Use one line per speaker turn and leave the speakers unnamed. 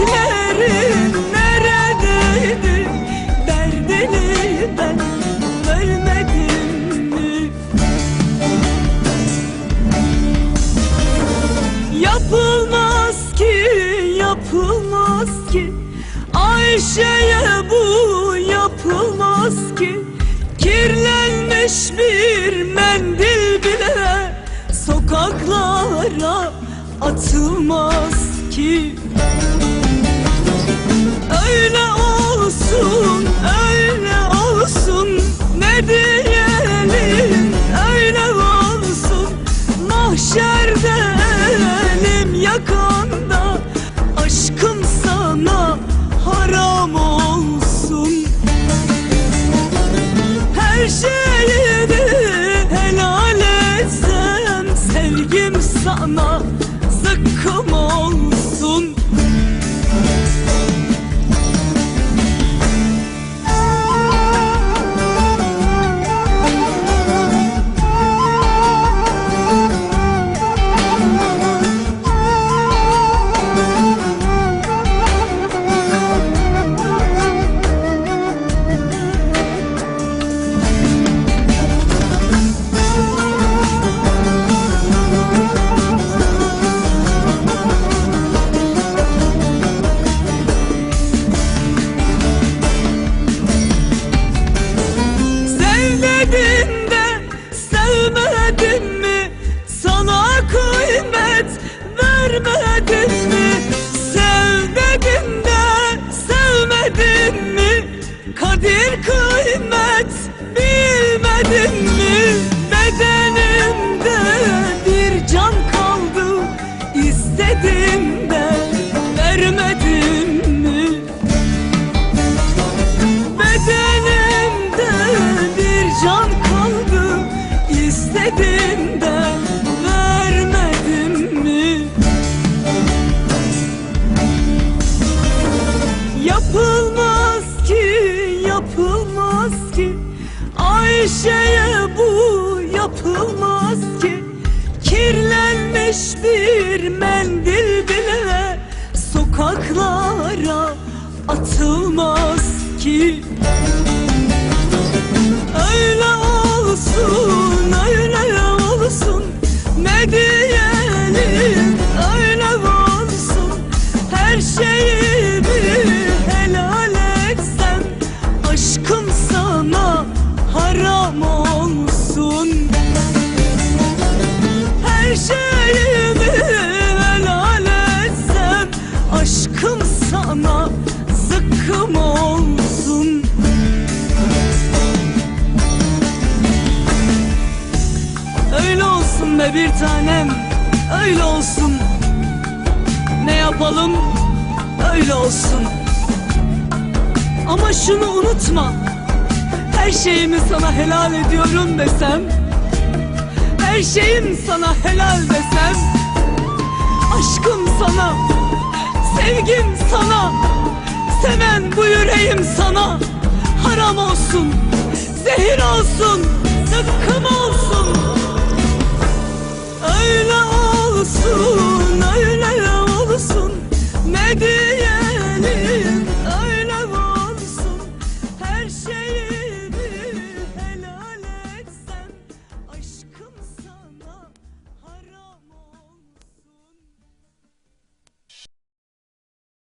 Sevdiklerim neredeydi? Derdini ben bölmedim mi? Yapılmaz ki, yapılmaz ki Ayşe'ye bu yapılmaz ki Kirlenmiş bir mendil bile Sokaklara atılmaz ki olsun, ki Ayşe'ye bu yapılmaz ki. Kirlenmiş bir mendil bile Sokaklara atılmaz ki. Öyle olsun, Aşkım sana zıkkım olsun. Öyle olsun be bir tanem Öyle olsun. Ne yapalım Öyle olsun. Ama şunu unutma Her şeyimi sana helal ediyorum desem Her şeyim sana helal desem Aşkım sana Sevgim sana Seven bu yüreğim sana. Haram olsun Zehir olsun Zıkkım olsun